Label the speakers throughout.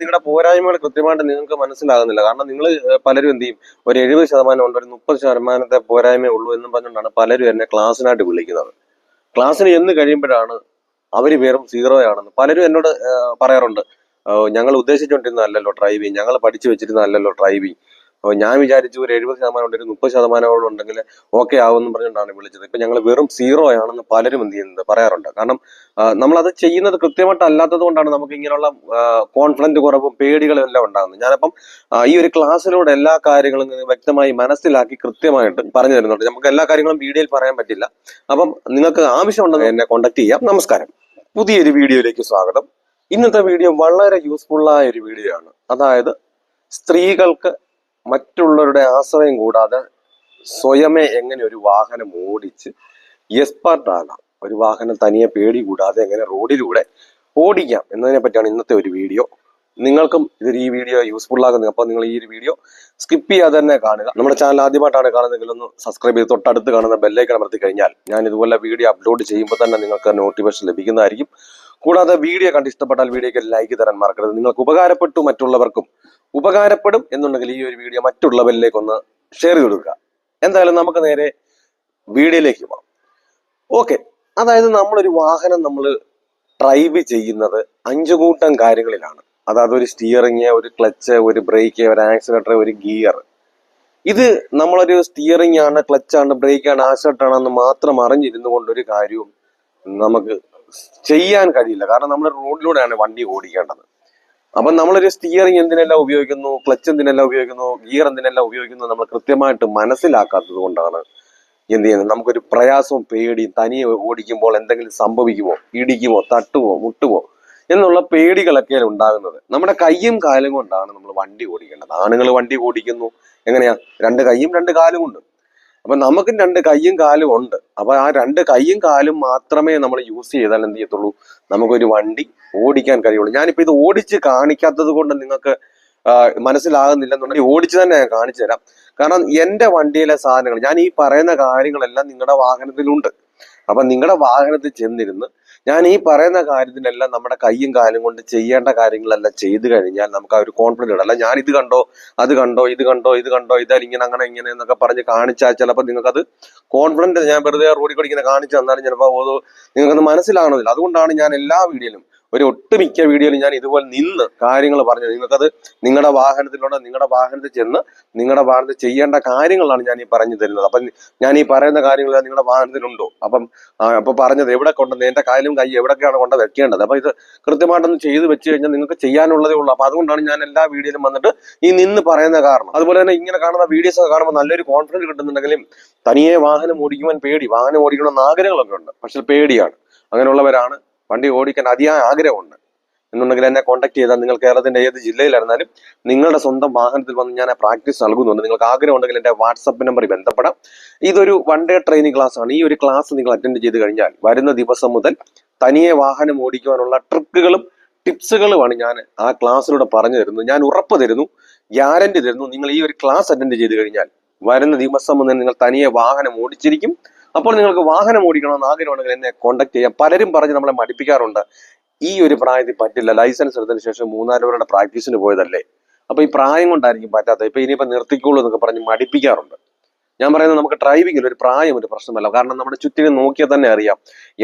Speaker 1: നിങ്ങളുടെ പോരായ്മകൾ കൃത്യമായിട്ട് നിങ്ങൾക്ക് മനസ്സിലാകുന്നില്ല. കാരണം നിങ്ങൾ പലരും എന്ത് ചെയ്യും? ഒരു എഴുപത് ശതമാനം ഉണ്ട് ഒരു മുപ്പത് ശതമാനത്തെ പോരായ്മ ഉള്ളൂ എന്നും പറഞ്ഞുകൊണ്ടാണ് പലരും എന്നെ ക്ലാസ്സിനായിട്ട് വിളിക്കുന്നത്. ക്ലാസ്സിന് എന്ന് കഴിയുമ്പോഴാണ് അവർ വെറും സീറോ ആണെന്ന്. പലരും എന്നോട് പറയാറുണ്ട്. ഞങ്ങൾ ഉദ്ദേശിച്ചുകൊണ്ടിരുന്നതല്ലല്ലോ ഡ്രൈവിംഗ് ഞങ്ങൾ പഠിച്ചു വെച്ചിരുന്നതല്ലല്ലോ ഡ്രൈവിംഗ് അപ്പോൾ ഞാൻ വിചാരിച്ചു ഒരു എഴുപത് ശതമാനം ഉണ്ട് ഒരു മുപ്പത് ശതമാനം ഉണ്ടെങ്കിൽ ഓക്കെ ആവുമെന്ന് പറഞ്ഞുകൊണ്ടാണ് വിളിച്ചത്. ഇപ്പൊ ഞങ്ങൾ വെറും സീറോ ആണെന്ന് പലരും എന്ത് ചെയ്യുന്നത് പറയാറുണ്ട്. കാരണം നമ്മളത് ചെയ്യുന്നത് കൃത്യമായിട്ട് അല്ലാത്തത് കൊണ്ടാണ് നമുക്ക് ഇങ്ങനെയുള്ള കോൺഫിഡന്റ് കുറവും പേടികളും എല്ലാം ഉണ്ടാകുന്നത്. ഞാനപ്പം ഈ ഒരു ക്ലാസ്സിലൂടെ എല്ലാ കാര്യങ്ങളും വ്യക്തമായി മനസ്സിലാക്കി കൃത്യമായിട്ട് പറഞ്ഞു തരുന്നുണ്ട്. നമുക്ക് എല്ലാ കാര്യങ്ങളും വീഡിയോയിൽ പറയാൻ പറ്റില്ല. അപ്പം നിങ്ങൾക്ക് ആവശ്യമുണ്ടെന്ന് എന്നെ കോൺടാക്ട് ചെയ്യാം. നമസ്കാരം. പുതിയൊരു വീഡിയോയിലേക്ക് സ്വാഗതം. ഇന്നത്തെ വീഡിയോ വളരെ യൂസ്ഫുള്ളായ ഒരു വീഡിയോ ആണ് അതായത് സ്ത്രീകൾക്ക് മറ്റുള്ളവരുടെ ആശ്രയം കൂടാതെ സ്വയമേ എങ്ങനെ ഒരു വാഹനം ഓടിച്ച് എക്സ്പെർട്ടാകാം ഒരു വാഹനം തനിയെ പേടി കൂടാതെ എങ്ങനെ റോഡിലൂടെ ഓടിക്കാം എന്നതിനെ പറ്റിയാണ് ഇന്നത്തെ ഒരു വീഡിയോ. നിങ്ങൾക്കും ഇതൊരു ഈ വീഡിയോ യൂസ്ഫുൾ ആകുന്നത് അപ്പോൾ നിങ്ങൾ ഈ ഒരു വീഡിയോ സ്കിപ്പ് ചെയ്യാതെ തന്നെ കാണുക. നമ്മുടെ ചാനൽ ആദ്യമായിട്ടാണ് കാണുന്നതെങ്കിൽ ഒന്ന് സബ്സ്ക്രൈബ് ചെയ്ത് തൊട്ടടുത്ത് കാണുന്ന ബെല്ലേക്ക് അമർത്തി കഴിഞ്ഞാൽ ഞാൻ ഇതുപോലെ വീഡിയോ അപ്ലോഡ് ചെയ്യുമ്പോൾ തന്നെ നിങ്ങൾക്ക് നോട്ടിഫിക്കേഷൻ ലഭിക്കുന്നതായിരിക്കും. കൂടാതെ വീഡിയോ കണ്ട് ഇഷ്ടപ്പെട്ടാൽ വീഡിയോക്ക് ലൈക്ക് തരാൻ മറക്കരുത്. നിങ്ങൾക്ക് ഉപകാരപ്പെട്ടു മറ്റുള്ളവർക്കും ഉപകാരപ്പെടും എന്നുണ്ടെങ്കിൽ ഈ ഒരു വീഡിയോ മറ്റുള്ളവരിലേക്ക് ഒന്ന് ഷെയർ ചെയ്ത് കൊടുക്കുക. എന്തായാലും നമുക്ക് നേരെ വീഡിയോയിലേക്ക് പോകാം. ഓക്കെ അതായത് നമ്മളൊരു വാഹനം നമ്മൾ ഡ്രൈവ് ചെയ്യുന്നത് അഞ്ചു കൂട്ടം കാര്യങ്ങളിലാണ്. അതായത് ഒരു സ്റ്റിയറിങ് ഒരു ക്ലച്ച് ഒരു ബ്രേക്ക് ഒരു ആക്സിലേറ്റർ ഒരു ഗിയർ ഇത് നമ്മളൊരു സ്റ്റിയറിംഗ് ആണ് ക്ലച്ചാണ് ആണ് ബ്രേക്ക് ആണ് ആക്സിലേറ്റർ ആണെന്ന് മാത്രം അറിഞ്ഞിരുന്നു കൊണ്ട് ഒരു കാര്യവും നമുക്ക് ചെയ്യാൻ കഴിയില്ല. കാരണം നമ്മൾ റോഡിലൂടെയാണ് വണ്ടി ഓടിക്കേണ്ടത്. അപ്പം നമ്മളൊരു സ്റ്റിയറിംഗ് എന്തിനെല്ലാം ഉപയോഗിക്കുന്നു ക്ലച്ച് എന്തിനെല്ലാം ഉപയോഗിക്കുന്നു ഗിയർ എന്തിനെല്ലാം ഉപയോഗിക്കുന്നു നമ്മൾ കൃത്യമായിട്ട് മനസ്സിലാക്കാത്തത് കൊണ്ടാണ് എന്ത് ചെയ്യുന്നത്? നമുക്കൊരു പ്രയാസവും പേടിയും തനിയെ ഓടിക്കുമ്പോൾ എന്തെങ്കിലും സംഭവിക്കുമോ ഇടിക്കുമോ തട്ടുമോ മുട്ടുമോ എന്നുള്ള പേടികളൊക്കെ ഉണ്ടാകുന്നത്. നമ്മുടെ കൈയും കാലും കൊണ്ടാണ് നമ്മൾ വണ്ടി ഓടിക്കേണ്ടത്. ആണുങ്ങൾ വണ്ടി ഓടിക്കുന്നു എങ്ങനെയാ? രണ്ട് കൈയും രണ്ട് കാലും ഉണ്ട്. അപ്പൊ നമുക്കും രണ്ട് കൈയും കാലും ഉണ്ട്. അപ്പൊ ആ രണ്ട് കൈയും കാലും മാത്രമേ നമ്മൾ യൂസ് ചെയ്താൽ എന്ത് ചെയ്യത്തുള്ളൂ? നമുക്കൊരു വണ്ടി ഓടിക്കാൻ കഴിയുള്ളൂ. ഞാനിപ്പോ ഇത് ഓടിച്ച് കാണിക്കാത്തത് കൊണ്ട് നിങ്ങൾക്ക് മനസ്സിലാകുന്നില്ലെന്നുണ്ടെങ്കിൽ ഓടിച്ച് തന്നെ ഞാൻ കാണിച്ചു തരാം. കാരണം എന്റെ വണ്ടിയിലെ സാധനങ്ങൾ ഞാൻ ഈ പറയുന്ന കാര്യങ്ങളെല്ലാം നിങ്ങളുടെ വാഹനത്തിലുണ്ട്. അപ്പൊ നിങ്ങളുടെ വാഹനത്തിൽ ചെന്നിരുന്ന് ഞാൻ ഈ പറയുന്ന കാര്യത്തിനെല്ലാം നമ്മുടെ കൈയും കാലും കൊണ്ട് ചെയ്യേണ്ട കാര്യങ്ങളെല്ലാം ചെയ്തു കഴിഞ്ഞാൽ നമുക്ക് ആ ഒരു കോൺഫിഡൻസ് അല്ല ഞാൻ ഇത് കണ്ടോ അത് കണ്ടോ ഇത് കണ്ടോ ഇത് കണ്ടോ ഇതാ ഇങ്ങനെ അങ്ങനെ ഇങ്ങനെ എന്നൊക്കെ പറഞ്ഞ് കാണിച്ചാൽ ചിലപ്പോൾ നിങ്ങൾക്കത് കോൺഫിഡന്റ് ഞാൻ വെറുതെ റോഡിൽ കൂടി ഇങ്ങനെ കാണിച്ചു തന്നാലും ചിലപ്പോൾ അത് നിങ്ങൾക്കത് മനസ്സിലാകണമെന്നില്ല അതുകൊണ്ടാണ് ഞാൻ എല്ലാ വീഡിയോയിലും ഒരു ഒട്ടുമിക്ക വീഡിയോയിൽ ഞാൻ ഇതുപോലെ നിന്ന് കാര്യങ്ങൾ പറഞ്ഞത് നിങ്ങൾക്കത് നിങ്ങളുടെ വാഹനത്തിലൂടെ നിങ്ങളുടെ വാഹനത്തിൽ ചെന്ന് നിങ്ങളുടെ വാഹനത്തിൽ ചെയ്യേണ്ട കാര്യങ്ങളാണ് ഞാൻ ഈ പറഞ്ഞു തരുന്നത്. അപ്പം ഞാൻ ഈ പറയുന്ന കാര്യങ്ങൾ നിങ്ങളുടെ വാഹനത്തിലുണ്ടോ? അപ്പം അപ്പം പറഞ്ഞത് എവിടെ കൊണ്ടുവന്ന് എന്റെ കാലും കൈ എവിടെയൊക്കെയാണ് കൊണ്ട് വെക്കേണ്ടത്? അപ്പൊ ഇത് കൃത്യമായിട്ടൊന്ന് ചെയ്ത് വെച്ച് കഴിഞ്ഞാൽ നിങ്ങൾക്ക് ചെയ്യാനുള്ളതേ ഉള്ളൂ. അപ്പൊ അതുകൊണ്ടാണ് ഞാൻ എല്ലാ വീഡിയോയിലും വന്നിട്ട് ഈ നിന്ന് പറയുന്ന കാരണം. അതുപോലെ തന്നെ ഇങ്ങനെ കാണുന്ന വീഡിയോസ് ഒക്കെ കാണുമ്പോൾ നല്ലൊരു കോൺഫിഡൻസ് കിട്ടുന്നുണ്ടെങ്കിലും തനിയെ വാഹനം ഓടിക്കുവാൻ പേടി. വാഹനം ഓടിക്കണമെന്ന് ആഗ്രഹങ്ങളൊക്കെ ഉണ്ട്. പക്ഷെ പേടിയാണ്. അങ്ങനെയുള്ളവരാണ് വണ്ടി ഓടിക്കാൻ അതിയായ ആഗ്രഹമുണ്ട്. എന്നുണ്ടെങ്കിൽ എന്നെ കോൺടാക്ട് ചെയ്താൽ നിങ്ങൾ കേരളത്തിന്റെ ഏത് ജില്ലയിലായിരുന്നാലും നിങ്ങളുടെ സ്വന്തം വാഹനത്തിൽ വന്ന് ഞാൻ പ്രാക്ടീസ് നൽകുന്നുണ്ട്. നിങ്ങൾക്ക് ആഗ്രഹം ഉണ്ടെങ്കിൽ എന്റെ വാട്സപ്പ് നമ്പറിൽ ബന്ധപ്പെടാം. ഇതൊരു വൺ ഡേ ട്രെയിനിങ് ക്ലാസ് ആണ്. ഈ ഒരു ക്ലാസ് നിങ്ങൾ അറ്റൻഡ് ചെയ്ത് കഴിഞ്ഞാൽ വരുന്ന ദിവസം മുതൽ തനിയെ വാഹനം ഓടിക്കുവാനുള്ള ട്രിക്കുകളും ടിപ്സുകളുമാണ് ഞാൻ ആ ക്ലാസ്സിലൂടെ പറഞ്ഞു തരുന്നത്. ഞാൻ ഉറപ്പ് തരുന്നു ഗ്യാരണ്ടി തരുന്നു നിങ്ങൾ ഈ ഒരു ക്ലാസ് അറ്റൻഡ് ചെയ്ത് കഴിഞ്ഞാൽ വരുന്ന ദിവസം മുതൽ നിങ്ങൾ തനിയെ വാഹനം ഓടിച്ചിരിക്കും. അപ്പോൾ നിങ്ങൾക്ക് വാഹനം ഓടിക്കണമെന്ന് ആഗ്രഹമുണ്ടെങ്കിൽ എന്നെ കോൺടാക്ട് ചെയ്യാം. പലരും പറഞ്ഞ് നമ്മളെ മടിപ്പിക്കാറുണ്ട്. ഈ ഒരു പ്രായത്തിൽ പറ്റില്ല. ലൈസൻസ് എടുത്തതിന് ശേഷം മൂന്നാൽ പേരുടെ പ്രാക്ടീസിന് പോയതല്ലേ? അപ്പൊ ഈ പ്രായം കൊണ്ടായിരിക്കും പറ്റാത്ത ഇപ്പൊ ഇനിയിപ്പോ നിർത്തിക്കോളൂ എന്നൊക്കെ പറഞ്ഞ് മടിപ്പിക്കാറുണ്ട്. ഞാൻ പറയുന്നത് നമുക്ക് ഡ്രൈവിംഗിൽ ഒരു പ്രായം ഒരു പ്രശ്നമല്ല. കാരണം നമ്മുടെ ചുറ്റിനെ നോക്കിയാൽ തന്നെ അറിയാം.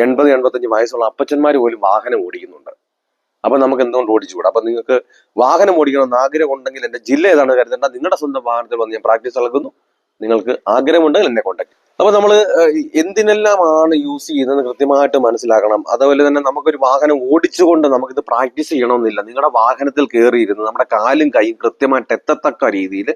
Speaker 1: എൺപത് എൺപത്തഞ്ച് വയസ്സുള്ള അപ്പച്ചന്മാർ പോലും വാഹനം ഓടിക്കുന്നുണ്ട്. അപ്പൊ നമുക്ക് എന്തുകൊണ്ട് ഓടിച്ചുകൂടാ? അപ്പൊ നിങ്ങൾക്ക് വാഹനം ഓടിക്കണമെന്ന് ആഗ്രഹം ഉണ്ടെങ്കിൽ എന്റെ ജില്ല ഏതാണ് കരുതേണ്ട. നിങ്ങളുടെ സ്വന്തം വാഹനത്തിൽ വന്ന് ഞാൻ പ്രാക്ടീസ് നൽകുന്നു നിങ്ങൾക്ക് ആഗ്രഹമുണ്ടെങ്കിൽ എന്നെ കോൺടാക്ട് അപ്പൊ നമ്മൾ എന്തിനെല്ലാമാണ് യൂസ് ചെയ്യുന്നത് കൃത്യമായിട്ട് മനസ്സിലാക്കണം. അതുപോലെ തന്നെ നമുക്കൊരു വാഹനം ഓടിച്ചുകൊണ്ട് നമുക്കിത് പ്രാക്ടീസ് ചെയ്യണമെന്നില്ല. നിങ്ങളുടെ വാഹനത്തിൽ കയറിയിരുന്ന് നമ്മുടെ കാലും കൈയും കൃത്യമായിട്ട് എത്തത്തക്ക രീതിയിൽ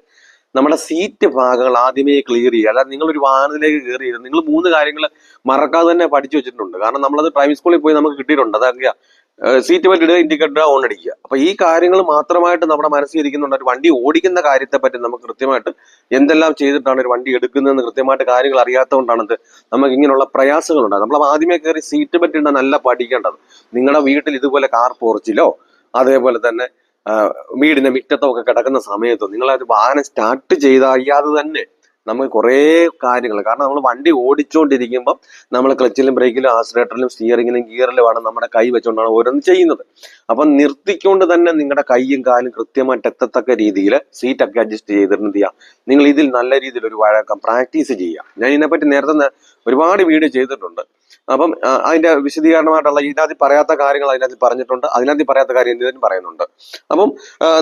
Speaker 1: നമ്മുടെ സീറ്റ് ഭാഗങ്ങൾ ആദ്യമേ ക്ലിയർ ചെയ്യുക. അല്ലാതെ നിങ്ങൾ ഒരു വാഹനത്തിലേക്ക് കയറി നിങ്ങൾ മൂന്ന് കാര്യങ്ങൾ മറക്കാതെ തന്നെ പഠിച്ചു വെച്ചിട്ടുണ്ട്. കാരണം നമ്മളത് ഡ്രൈവിംഗ് സ്കൂളിൽ പോയി നമുക്ക് കിട്ടിയിട്ടുണ്ട്. അതൊക്കെയാ സീറ്റ് ബെൽറ്റ് ഇടുക ഇൻഡിക്കേറ്റർ ഓൺ അടിക്കുക. അപ്പൊ ഈ കാര്യങ്ങൾ മാത്രമായിട്ട് നമ്മുടെ മനസ്സിൽ ഇരിക്കുന്നുണ്ട്. ഒരു വണ്ടി ഓടിക്കുന്ന കാര്യത്തെ പറ്റി നമുക്ക് കൃത്യമായിട്ട് എന്തെല്ലാം ചെയ്തിട്ടാണ് ഒരു വണ്ടി എടുക്കുന്നതെന്ന് കൃത്യമായിട്ട് കാര്യങ്ങൾ അറിയാത്തതുകൊണ്ടാണ് നമുക്ക് ഇങ്ങനെയുള്ള പ്രയാസങ്ങളുണ്ട് നമ്മൾ ആദ്യമേ കയറി സീറ്റ് ബെൽറ്റ് ഇടാൻ നല്ല പഠിക്കേണ്ടത്. നിങ്ങളുടെ വീട്ടിൽ ഇതുപോലെ കാർ പോർച്ചിലോ അതേപോലെ തന്നെ വീടിന്റെ മിറ്റത്തൊക്കെ കിടക്കുന്ന സമയത്ത് നിങ്ങൾ ഒരു വാഹനം സ്റ്റാർട്ട് ചെയ്ത് അറിയാതെ തന്നെ നമുക്ക് കുറേ കാര്യങ്ങൾ. കാരണം നമ്മൾ വണ്ടി ഓടിച്ചുകൊണ്ടിരിക്കുമ്പോൾ നമ്മൾ ക്ലച്ചിലും ബ്രേക്കിലും ആക്സിലേറ്ററിലും സ്റ്റിയറിങ്ങിലും ഗിയറിലുമാണ് നമ്മുടെ കൈ വെച്ചുകൊണ്ടാണ് ഓരോന്ന് ചെയ്യുന്നത്. അപ്പം നിർത്തിക്കൊണ്ട് തന്നെ നിങ്ങളുടെ കൈയും കാലും കൃത്യമായിട്ട് എത്തത്തക്ക രീതിയിൽ സീറ്റൊക്കെ അഡ്ജസ്റ്റ് ചെയ്തിട്ട് എന്ത് ചെയ്യാം. നിങ്ങൾ ഇതിൽ നല്ല രീതിയിൽ ഒരു വഴക്കം പ്രാക്ടീസ് ചെയ്യാം. ഞാൻ ഇതിനെപ്പറ്റി നേരത്തെ ഒരുപാട് വീഡിയോ ചെയ്തിട്ടുണ്ട്. അപ്പം അതിന്റെ വിശദീകരണമായിട്ടുള്ള ഇതിനകത്ത് പറയാത്ത കാര്യങ്ങൾ അതിനകത്ത് പറഞ്ഞിട്ടുണ്ട്. അതിനകത്ത് പറയാത്ത കാര്യം ഇതിനും പറയുന്നുണ്ട്. അപ്പം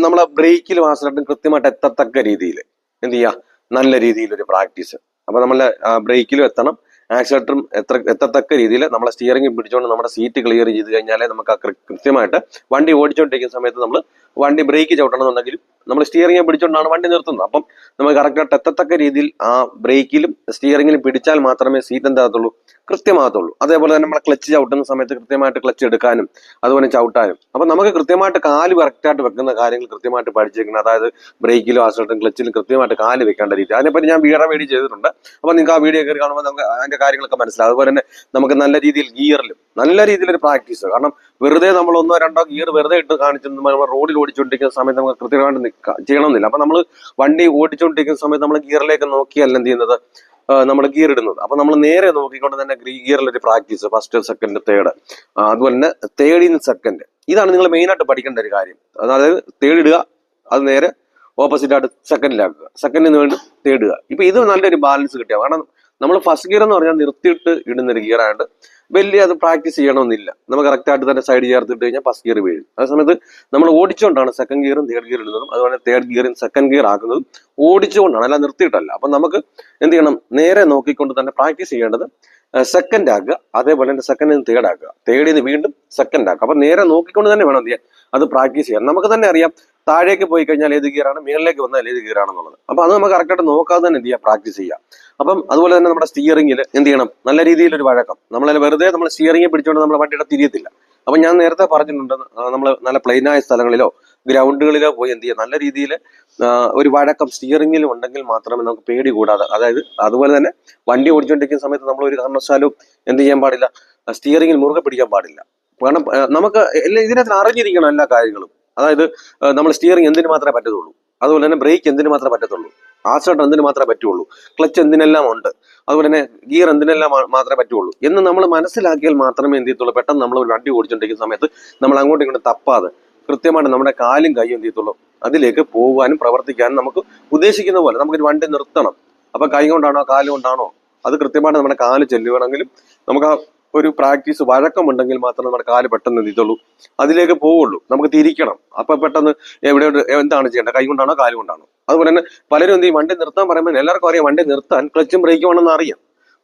Speaker 1: നമ്മളെ ബ്രേക്കിലും ആക്സിലേറ്ററും കൃത്യമായിട്ട് എത്തത്തക്ക രീതിയിൽ എന്ത് ചെയ്യുക നല്ല രീതിയിൽ ഒരു പ്രാക്ടീസ്. അപ്പൊ നമ്മൾ ബ്രേക്കിലും എത്തണം. ആക്സിലേറ്ററും എത്ര എത്തത്തക്ക രീതിയിൽ നമ്മളെ സ്റ്റിയറിംഗ് പിടിച്ചുകൊണ്ട് നമ്മുടെ സീറ്റ് ക്ലിയർ ചെയ്ത് കഴിഞ്ഞാലേ നമുക്ക് ആ കൃത്യമായിട്ട് വണ്ടി ഓടിച്ചുകൊണ്ടിരിക്കുന്ന സമയത്ത് നമ്മൾ വണ്ടി ബ്രേക്ക് ചവിട്ടണമെന്നുണ്ടെങ്കിലും നമ്മൾ സ്റ്റിയറിംഗ് പിടിച്ചുകൊണ്ടാണ് വണ്ടി നിർത്തുന്നത്. അപ്പം നമ്മൾ കറക്റ്റായിട്ട് എത്തത്തക്ക രീതിയിൽ ആ ബ്രേക്കിലും സ്റ്റിയറിംഗിലും പിടിച്ചാൽ മാത്രമേ സീറ്റ് എന്താകത്തുള്ളൂ? കൃത്യമാകത്തുള്ളൂ. അതേപോലെ തന്നെ നമ്മൾ ക്ലച്ച് ചവിട്ടുന്ന സമയത്ത് കൃത്യമായിട്ട് ക്ലച്ച് എടുക്കാനും അതുപോലെ ചവിട്ടാനും. അപ്പം നമുക്ക് കൃത്യമായിട്ട് കാൽ കറക്റ്റായിട്ട് വെക്കുന്ന കാര്യങ്ങൾ കൃത്യമായിട്ട് പഠിച്ചിരിക്കണം. അതായത് ബ്രേക്കിലും ആക്സിലേറ്ററും ക്ലച്ചിലും കൃത്യമായിട്ട് കാൽ വെക്കേണ്ട രീതി. അതിനെപ്പറ്റി ഞാൻ വീഡിയോ വീഡിയോ ചെയ്തിട്ടുണ്ട്. അപ്പം നിങ്ങൾക്ക് ആ വീഡിയോ കയറി കാണുമ്പോൾ നമുക്ക് അതിന്റെ കാര്യങ്ങളൊക്കെ മനസ്സിലാവും. അതുപോലെ തന്നെ നമുക്ക് നല്ല രീതിയിൽ ഗിയറിലും നല്ല രീതിയിലൊരു പ്രാക്ടീസ് കാരണം വെറുതെ നമ്മൾ ഒന്നോ രണ്ടോ ഗിയർ വെറുതെ ഇട്ട് കാണിച്ചു നമ്മൾ റോഡിൽ ഓടിച്ചുകൊണ്ടിരിക്കുന്ന സമയത്ത് നമുക്ക് കൃത്യമായിട്ട് ചെയ്യണം ചെയ്യണമെന്നില്ല അപ്പൊ നമ്മൾ വണ്ടി ഓടിച്ചുകൊണ്ടിരിക്കുന്ന സമയത്ത് നമ്മൾ ഗിയറിലേക്ക് നോക്കിയല്ല എന്ത് ചെയ്യുന്നത്? നമ്മൾ ഗിയർ ഇടുന്നത്. അപ്പൊ നമ്മൾ നേരെ നോക്കിക്കൊണ്ട് തന്നെ ഗിയറിൽ ഒരു പ്രാക്ടീസ് ഫസ്റ്റ് സെക്കൻഡ് തേർഡ്. അതുപോലെ തന്നെ തേർഡ് ഇൻ സെക്കൻഡ്. ഇതാണ് നിങ്ങൾ മെയിൻ ആയിട്ട് പഠിക്കേണ്ട ഒരു കാര്യം. അതായത് തേർഡ് ഇടുക അത് നേരെ ഓപ്പോസിറ്റ് ആയിട്ട് സെക്കൻഡിലാക്കുക. സെക്കൻഡിന് വേണ്ടി തേടുക ഇപ്പൊ ഇത് നല്ലൊരു ബാലൻസ് കിട്ടിയ കാരണം നമ്മൾ ഫസ്റ്റ് ഗിയർ എന്ന് പറഞ്ഞാൽ നിർത്തിയിട്ട് ഇടുന്ന ഒരു ഗിയർ ആയതുകൊണ്ട് വലിയ അത് പ്രാക്ടീസ് ചെയ്യണമെന്നില്ല. നമ്മൾ കറക്റ്റായിട്ട് തന്നെ സൈഡ് ചേർത്തിട്ട് കഴിഞ്ഞാൽ ഫസ്റ്റ് ഗിയർ വീഴും. ആ സമയത്ത് നമ്മൾ ഓടിച്ചുകൊണ്ടാണ് സെക്കൻഡ് ഗിയറും തേർഡ് ഗിയർ ഇടുന്നതും അതുപോലെ തേർഡ് ഗിയറും സെക്കൻഡ് ഗിയർ ആക്കുന്നതും ഓടിച്ചുകൊണ്ടാണ്. അല്ല നിർത്തിയിട്ടല്ല. അപ്പം നമുക്ക് എന്ത് ചെയ്യണം? നേരെ നോക്കിക്കൊണ്ട് തന്നെ പ്രാക്ടീസ് ചെയ്യേണ്ടത് സെക്കൻഡ് ആക്കുക അതേപോലെ തന്നെ സെക്കൻഡിൽ നിന്ന് തേർഡ് ആക്കുക. തേർഡിൽ നിന്ന് വീണ്ടും സെക്കൻഡ് ആക്കുക. അപ്പം നേരെ നോക്കിക്കൊണ്ട് തന്നെ വേണം എന്ത് ചെയ്യാൻ. അത് പ്രാക്ടീസ് ചെയ്യാം. നമുക്ക് തന്നെ അറിയാം താഴേക്ക് പോയി കഴിഞ്ഞാൽ ഏത് ഗിയറാണ് മുകളിലേക്ക് വന്നാൽ ഏത് ഗിയറാണെന്നുള്ളത് അപ്പൊ അത് നമുക്ക് കറക്റ്റായിട്ട് നോക്കാതെ തന്നെ എന്ത് ചെയ്യാം? പ്രാക്ടീസ് ചെയ്യാം. അപ്പം അതുപോലെ തന്നെ നമ്മുടെ സ്റ്റിയറിംഗിൽ എന്ത് ചെയ്യണം? നല്ല രീതിയിൽ ഒരു വഴക്കം. നമ്മളെ വെറുതെ നമ്മൾ സ്റ്റിയറിംഗ് പിടിച്ചുകൊണ്ട് നമ്മൾ വണ്ടിയുടെ തിരിയത്തില്ല. അപ്പൊ ഞാൻ നേരത്തെ പറഞ്ഞിട്ടുണ്ട് നമ്മൾ നല്ല പ്ലെയിനായ സ്ഥലങ്ങളിലോ ഗ്രൗണ്ടുകളിലോ പോയി എന്ത് ചെയ്യുക നല്ല രീതിയിൽ ഒരു വഴക്കം സ്റ്റിയറിംഗിലും ഉണ്ടെങ്കിൽ മാത്രമേ നമുക്ക് പേടി കൂടാതെ അതായത് അതുപോലെ തന്നെ വണ്ടി ഓടിച്ചുകൊണ്ടിരിക്കുന്ന സമയത്ത് നമ്മൾ ഒരു കാരണവശാലും എന്ത് ചെയ്യാൻ പാടില്ല? സ്റ്റിയറിംഗിൽ മുറുകെ പിടിക്കാൻ പാടില്ല. കാരണം നമുക്ക് എല്ലാം ഇതിനകത്ത് അറിഞ്ഞിരിക്കണം എല്ലാ കാര്യങ്ങളും. അതായത് നമ്മൾ സ്റ്റിയറിംഗ് എന്തിനു മാത്രമേ പറ്റത്തുള്ളൂ. അതുപോലെ തന്നെ ബ്രേക്ക് എന്തിനു മാത്രമേ പറ്റത്തുള്ളൂ. ആക്സിലേറ്റർ എന്തിനു മാത്രമേ പറ്റുള്ളൂ. ക്ലച്ച് എന്തിനെല്ലാം ഉണ്ട്. അതുപോലെ തന്നെ ഗിയർ എന്തിനെല്ലാം മാത്രമേ പറ്റുള്ളൂ. എന്ന് നമ്മൾ മനസ്സിലാക്കിയാൽ മാത്രമേ എന്ത് ചെയ്യത്തുള്ളൂ? പെട്ടെന്ന് നമ്മൾ ഒരു വണ്ടി ഓടിച്ചുകൊണ്ടിരിക്കുന്ന സമയത്ത് നമ്മൾ അങ്ങോട്ടും ഇങ്ങോട്ടും തപ്പാതെ കൃത്യമായിട്ട് നമ്മുടെ കാലും കൈയും എന്ത് ചെയ്യത്തുള്ളൂ? അതിലേക്ക് പോകാനും പ്രവർത്തിക്കാനും നമുക്ക് ഉദ്ദേശിക്കുന്ന പോലെ നമുക്കൊരു വണ്ടി നിർത്തണം. അപ്പൊ കൈ കൊണ്ടാണോ കാൽ കൊണ്ടാണോ? അത് കൃത്യമായിട്ട് നമ്മുടെ കാൽ ചെല്ലുകയാണെങ്കിലും നമുക്ക് ആ ഒരു പ്രാക്ടീസ് വഴക്കമുണ്ടെങ്കിൽ മാത്രമേ നമ്മുടെ കാൽ പെട്ടെന്ന് എന്ത് അതിലേക്ക് പോവുള്ളൂ. നമുക്ക് തിരിക്കണം. അപ്പൊ പെട്ടെന്ന് എവിടെ എന്താണ് ചെയ്യേണ്ടത്? കൈ കൊണ്ടാണോ കാൽ കൊണ്ടാണോ? അതുപോലെ തന്നെ പലരും എന്ത് ഈ വണ്ടി നിർത്താൻ പറയുമ്പോൾ എല്ലാവർക്കും അറിയാം വണ്ടി നിർത്താൻ ക്ലച്ചും ബ്രേക്കും ആണെന്ന് അറിയാം.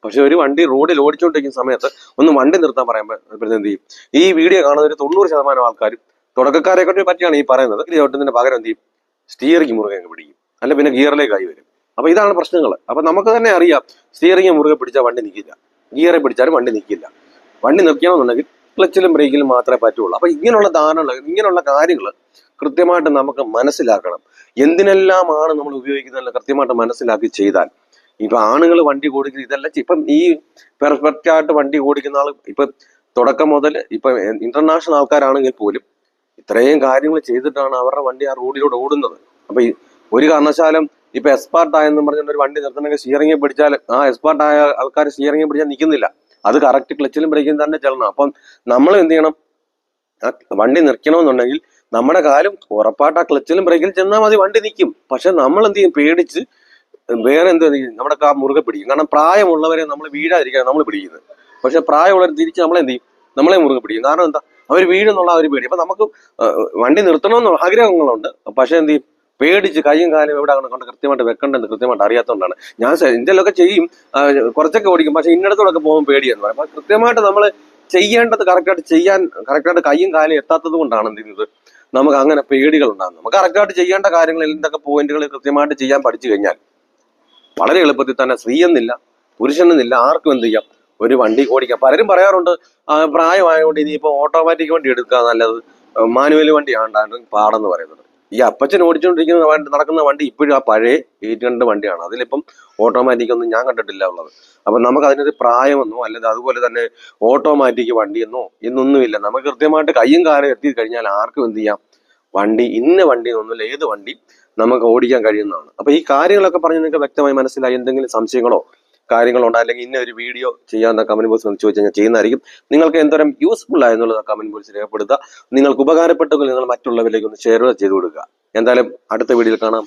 Speaker 1: പക്ഷെ ഒരു വണ്ടി റോഡിൽ ഓടിച്ചുകൊണ്ടിരിക്കുന്ന സമയത്ത് ഒന്ന് വണ്ടി നിർത്താൻ പറയുമ്പോൾ എന്ത് ചെയ്യും? ഈ വീഡിയോ കാണുന്ന ഒരു തൊണ്ണൂറ് ശതമാനം ആൾക്കാരും തുടക്കക്കാരെ കൊണ്ട് പറ്റിയാണ് ഈ പറയുന്നത്. ഇത് ചവിട്ടുന്നതിന് പകരം എന്ത് ചെയ്യും? സ്റ്റിയറിംഗ് മുറുകെ പിടിക്കും. അല്ല പിന്നെ ഗിയറിലേക്ക് ആയി വരും. അപ്പൊ ഇതാണ് പ്രശ്നങ്ങൾ. അപ്പൊ നമുക്ക് തന്നെ അറിയാം സ്റ്റിയറിംഗ് മുറുകെ പിടിച്ചാൽ വണ്ടി നിൽക്കില്ല. ഗിയറെ പിടിച്ചാലും വണ്ടി നിൽക്കില്ല വണ്ടി നിൽക്കണമെന്നുണ്ടെങ്കിൽ ക്ലച്ചിലും ബ്രേക്കിലും മാത്രമേ പറ്റുള്ളൂ. അപ്പൊ ഇങ്ങനെയുള്ള ധാരണ ഇങ്ങനെയുള്ള കാര്യങ്ങൾ കൃത്യമായിട്ട് നമുക്ക് മനസ്സിലാക്കണം. എന്തിനെല്ലാമാണ് നമ്മൾ ഉപയോഗിക്കുന്നത് കൃത്യമായിട്ട് മനസ്സിലാക്കി ചെയ്താൽ ഇപ്പൊ ആണുങ്ങൾ വണ്ടി ഓടിക്കുന്ന ഇതെല്ലാം ഇപ്പം ഈ പെർഫെക്റ്റ് ആയിട്ട് വണ്ടി ഓടിക്കുന്ന ആൾ ഇപ്പൊ തുടക്കം മുതൽ ഇപ്പൊ ഇന്റർനാഷണൽ ആൾക്കാരാണെങ്കിൽ പോലും ഇത്രയും കാര്യങ്ങൾ ചെയ്തിട്ടാണ് അവരുടെ വണ്ടി ആ റോഡിലൂടെ ഓടുന്നത്. അപ്പൊ ഒരു കാരണവശാലും ഇപ്പൊ എക്സ്പാർട്ട് എന്ന് പറഞ്ഞുകൊണ്ട് ഒരു വണ്ടി നിർത്തണമെങ്കിൽ സ്റ്റിയറിംഗ് പിടിച്ചാൽ ആ എസ്പാർട്ടായ ആൾക്കാർ സ്റ്റിയറിംഗ് പിടിച്ചാൽ നിൽക്കുന്നില്ല. അത് കറക്റ്റ് ക്ലച്ചിലും ബ്രേക്കിലും തന്നെ ചെല്ലണം. അപ്പം നമ്മൾ എന്ത് ചെയ്യണം? വണ്ടി നിൽക്കണമെന്നുണ്ടെങ്കിൽ നമ്മുടെ കാലും ഉറപ്പായിട്ട് ആ ക്ലച്ചിലും ബ്രേക്കിലും ചെന്നാൽ മതി വണ്ടി നിൽക്കും. പക്ഷെ നമ്മൾ എന്ത് ചെയ്യും? പേടിച്ച് വേറെ എന്ത് നമ്മുടെ കാ മുറുകെ പിടിക്കും. കാരണം പ്രായമുള്ളവരെ നമ്മൾ വീഴാതിരിക്കാൻ നമ്മൾ പിടിക്കുന്നത്. പക്ഷെ പ്രായമുള്ളവർ തിരിച്ച് നമ്മളെ എന്ത് ചെയ്യും? നമ്മളെ മുറുകെ പിടിക്കും. കാരണം എന്താ? അവർ വീഴുന്നുള്ള ഒരു പേടി. അപ്പൊ നമുക്ക് വണ്ടി നിർത്തണമെന്നുള്ള ആഗ്രഹങ്ങളുണ്ട്. പക്ഷെ എന്ത് ചെയ്യും? പേടിച്ച് കൈയും കാലും എവിടെ കൊണ്ട് കൃത്യമായിട്ട് വെക്കേണ്ടത് കൃത്യമായിട്ട് അറിയാത്തതുകൊണ്ടാണ് ഞാൻ എന്തെങ്കിലുമൊക്കെ ചെയ്യും കുറച്ചൊക്കെ ഓടിക്കും പക്ഷെ ഇന്നടത്തോടൊക്കെ പോകും പേടിയെന്ന് പറയും. അപ്പൊ കൃത്യമായിട്ട് നമ്മൾ ചെയ്യേണ്ടത് കറക്റ്റായിട്ട് ചെയ്യാൻ കറക്റ്റായിട്ട് കൈയും കാലും എത്താത്തത് കൊണ്ടാണ് എന്ത് ചെയ്യുന്നത്? നമുക്ക് അങ്ങനെ പേടികൾ ഉണ്ടാകുന്നത് നമുക്ക് കറക്റ്റായിട്ട് ചെയ്യേണ്ട കാര്യങ്ങൾ എന്തൊക്കെ പോയിന്റുകൾ കൃത്യമായിട്ട് ചെയ്യാൻ പഠിച്ചു കഴിഞ്ഞാൽ വളരെ എളുപ്പത്തിൽ തന്നെ സ്ത്രീ എന്നില്ല പുരുഷനെന്നില്ല ആർക്കും എന്ത് ചെയ്യാം? ഒരു വണ്ടി ഓടിക്കാം. പലരും പറയാറുണ്ട് പ്രായമായതുകൊണ്ട് ഇനിയിപ്പോൾ ഓട്ടോമാറ്റിക് വണ്ടി എടുക്കുക നല്ലത്. മാനുവൽ വണ്ടി ആണ്ടാണ് പാടെന്ന് പറയുന്നത്. ഈ അപ്പച്ചൻ ഓടിച്ചുകൊണ്ടിരിക്കുന്ന വണ്ടി നടക്കുന്ന വണ്ടി ഇപ്പോഴും ആ പഴയ എയ്റ്റ് ഹൺഡ്രഡ് വണ്ടിയാണ്. അതിലിപ്പം ഓട്ടോമാറ്റിക് ഒന്നും ഞാൻ കണ്ടിട്ടില്ല ഉള്ളത്. അപ്പൊ നമുക്ക് അതിനൊരു പ്രായമെന്നോ അല്ലെങ്കിൽ അതുപോലെ തന്നെ ഓട്ടോമാറ്റിക് വണ്ടിയെന്നോ എന്നൊന്നുമില്ല. നമുക്ക് കൃത്യമായിട്ട് കയ്യും കാലം എത്തി കഴിഞ്ഞാൽ ആർക്കും എന്ത് ചെയ്യാം? വണ്ടി ഇന്ന വണ്ടി എന്നൊന്നുമില്ല ഏത് വണ്ടി നമുക്ക് ഓടിക്കാൻ കഴിയുന്നതാണ്. അപ്പൊ ഈ കാര്യങ്ങളൊക്കെ പറഞ്ഞ് നിങ്ങൾക്ക് വ്യക്തമായി മനസ്സിലായി. എന്തെങ്കിലും സംശയങ്ങളോ കാര്യങ്ങളോ ഉണ്ടോ അല്ലെങ്കിൽ ഇന്ന ഒരു വീഡിയോ ചെയ്യാമെന്ന കമന്റ് ബോക്സിൽ ചോദിച്ചു കഴിഞ്ഞാൽ ചെയ്യുന്നതായിരിക്കും. നിങ്ങൾക്ക് എന്തോരം യൂസ്ഫുൾ ആയെന്നുള്ളത് കമന്റ് ബോക്സിൽ രേഖപ്പെടുത്തുക. നിങ്ങൾക്ക് ഉപകാരപ്പെട്ടെങ്കിൽ നിങ്ങൾ മറ്റുള്ളവരിലേക്ക് ഒന്ന് ഷെയർ ചെയ്ത് കൊടുക്കുക. എന്തായാലും അടുത്ത വീഡിയോയിൽ കാണാം.